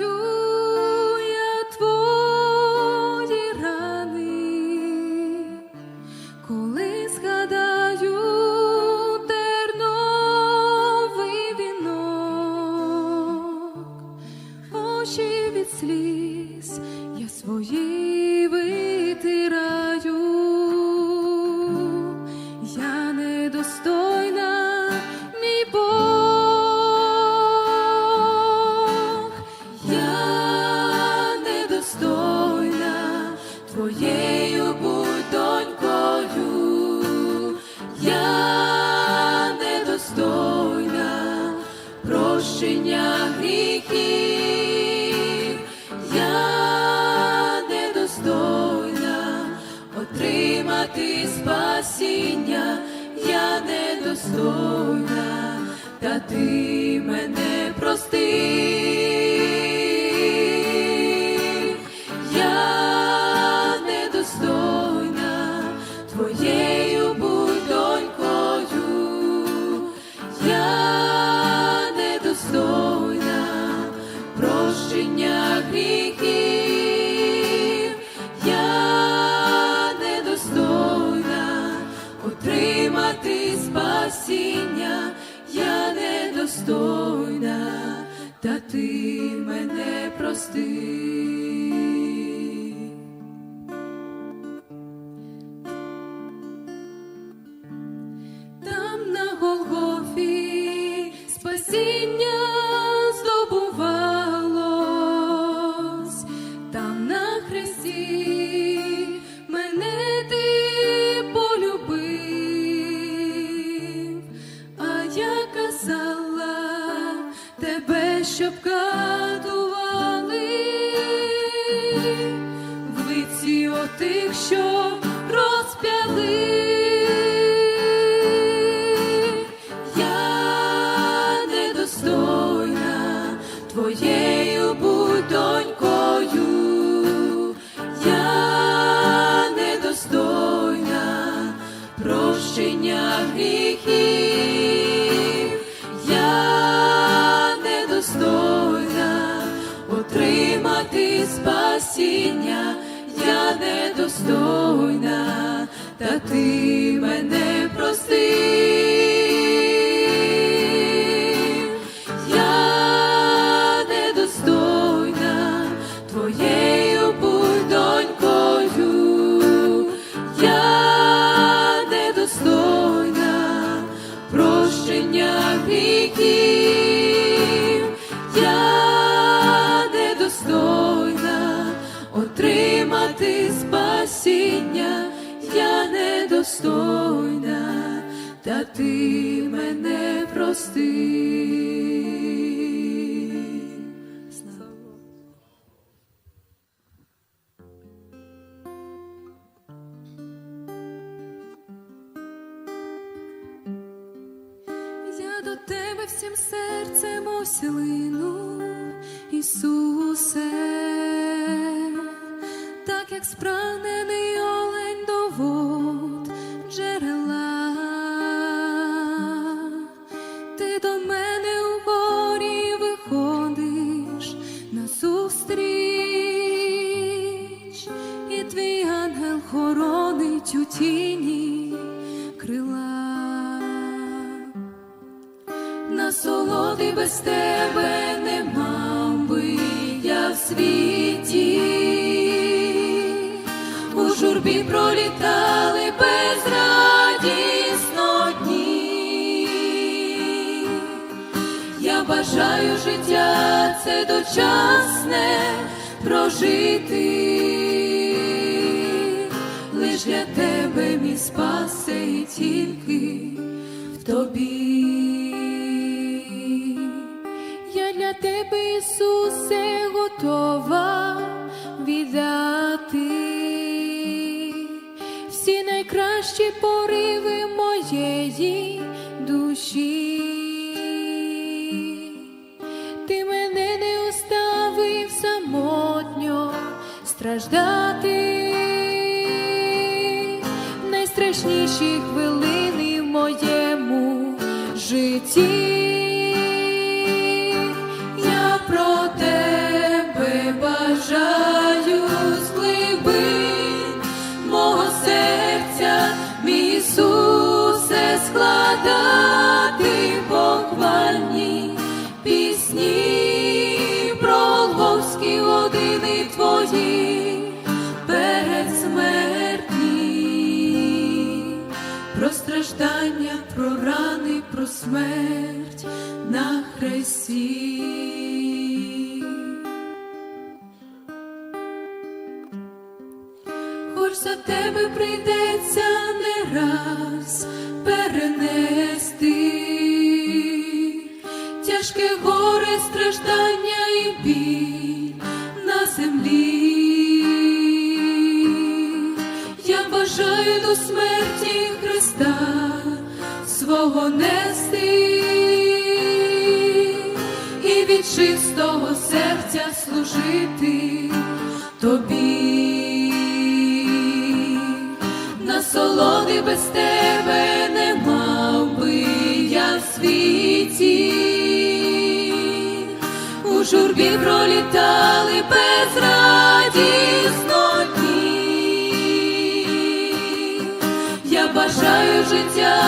you. прощення гріхів, я недостойна отримати спасіння, я недостойна, та ти мене прости. спасіння я недостойна, та ти мене прости. без тебе не мав би я в світі, у журбі пролітали безрадісно дні. Я бажаю життя, це дочасне прожити, лиш для тебе мій спаси тільки в тобі. все готова віддати, всі найкращі пориви моєї. Смерть на хресті. Хоч за тебе прийдеться не раз перенести тяжке горе, страждання і біль на землі. Я бажаю до смерті Христа свого нести і від чистого серця служити тобі. Насолоди без тебе не мав би я в світі. У журбі пролітали безрадісно дні. Я бажаю життя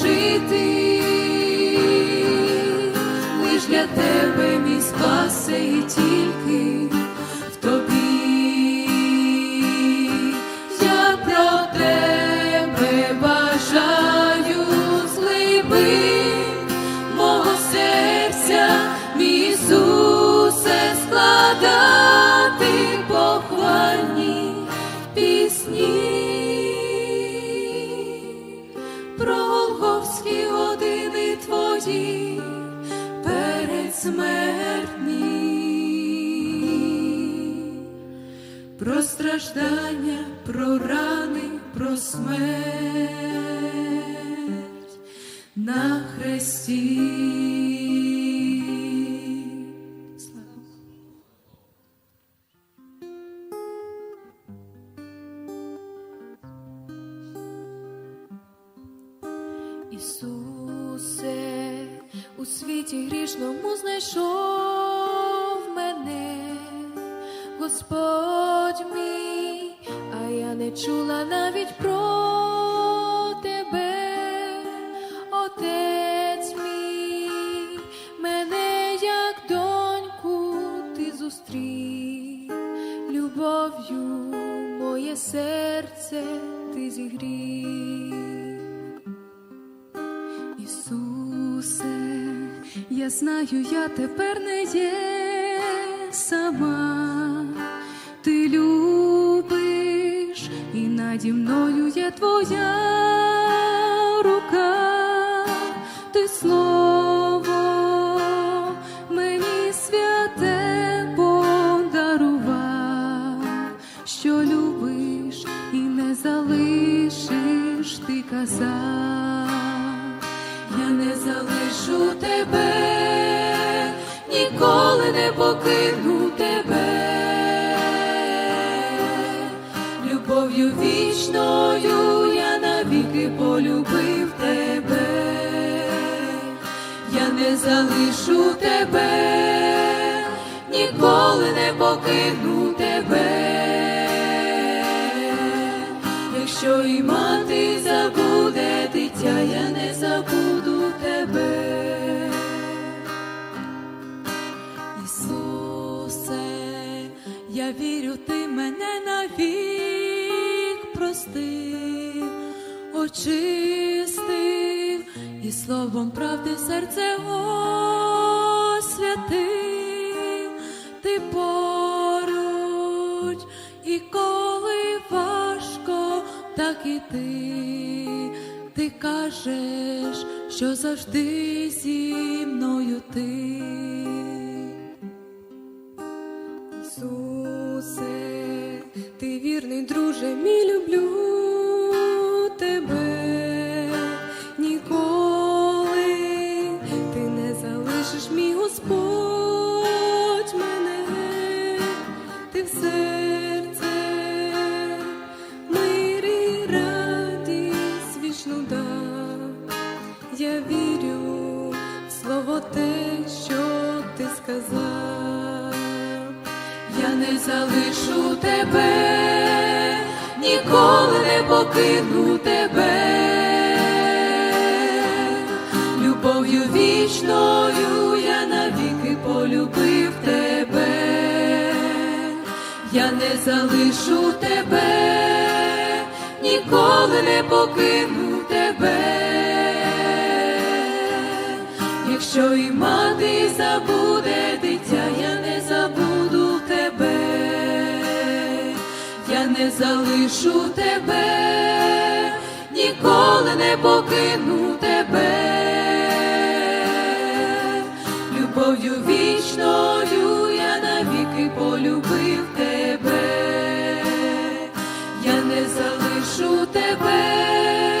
прожити. Лиш для тебе мій спасе і тільки в тобі. Я про тебе бажаю з глибин мого серця, мій Ісусе, складати похвальні пісні про голговські години твої передсмертні, про страждання, про рани, про смерть на хресті. Господь мій, а я не чула навіть про тебе, Отець мій, мене як доньку ти зустрів, любов'ю моє серце ти зігрів. Ісусе, я знаю, я тепер не є сама, ти любиш, і наді мною є твоя Якщо і мати забуде дитя, я не забуду тебе. Ісусе, я вірю, ти мене навік простив, очистив і словом правди серце освятив, ти поруч, і важко, так і ти, ти кажеш, що завжди зі мною ти. Ісусе, ти вірний друже, мій любов'ю вічною я навіки полюбив тебе, я не залишу тебе, ніколи не покину тебе, якщо і мати забуде дитя, я не забуду тебе, я не залишу тебе, ніколи не покину тебе. Вічною я навіки полюбив тебе, я не залишу тебе,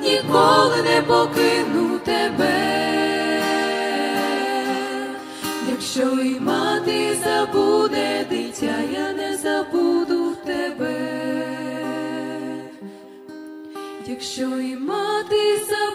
ніколи не покину тебе. Якщо і мати забуде дитя, я не забуду тебе. Якщо і мати забуде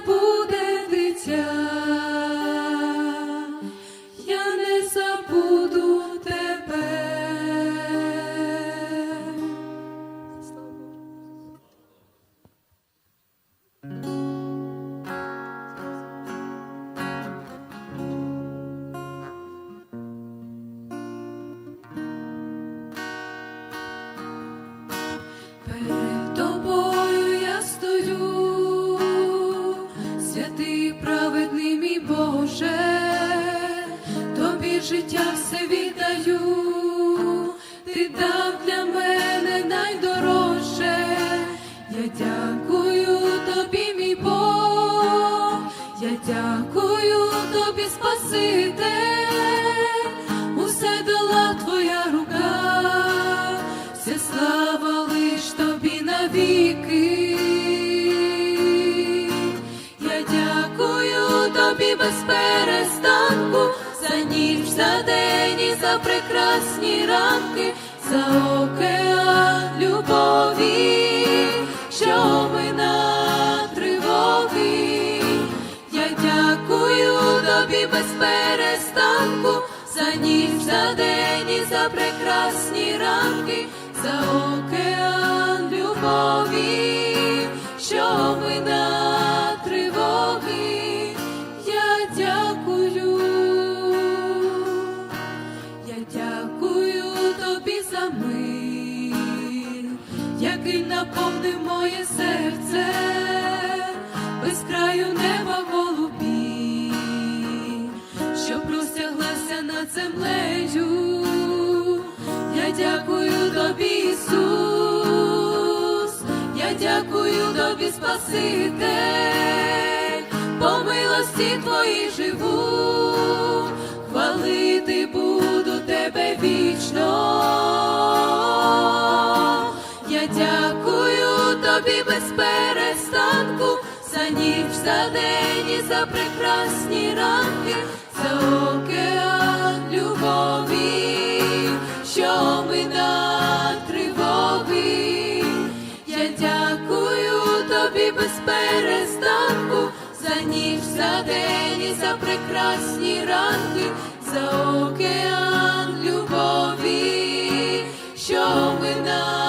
навіки. Я дякую тобі без перестанку, за ніч, за день і за прекрасні ранки, за океан любові, що мина тривоги. Я дякую тобі без перестанку, за ніч, за день і за прекрасні ранки, за мир, який наповнив моє серце, без краю неба голубі, що простяглася над землею. Я дякую тобі, Ісус, я дякую тобі, Спаситель, по милості твоїй живу, хвалити буду тебе вічно. Тобі без перестанку, за ніч, за день і за прекрасні ранки, за океан любові, що мина тривоги. Я дякую тобі без перестанку, за ніч, за день і за прекрасні ранки, за океан любові, що мина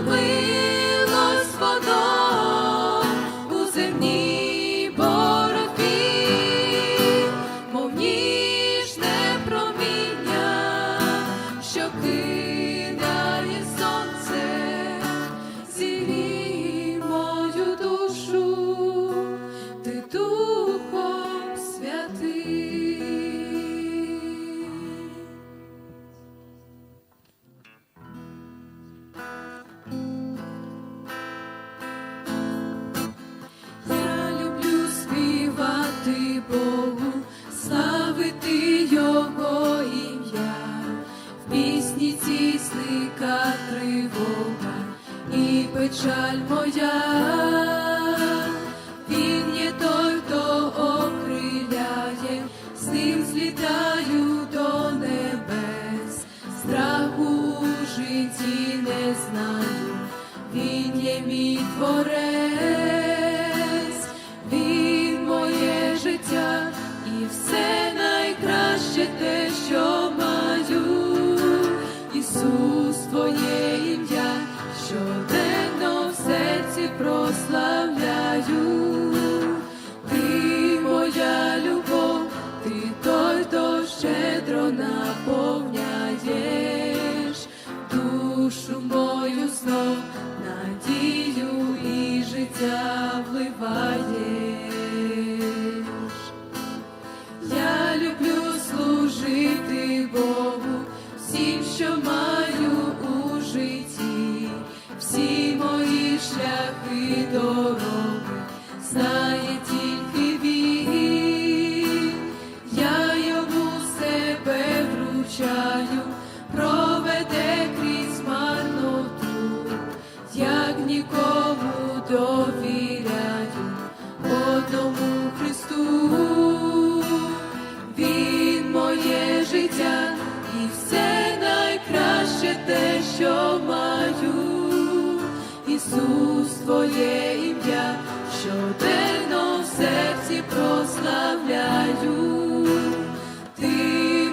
I'll be. жаль. прославляю. Твоє ім'я, щоденно в серці прославляю, ти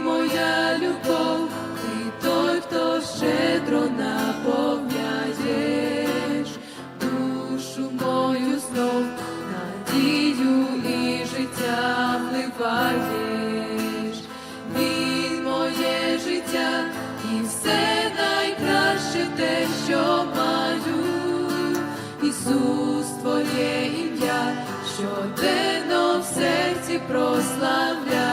моя любов, ти той, хто щедро наповняєш душу мою знов, надію і життя вливає. прославляй.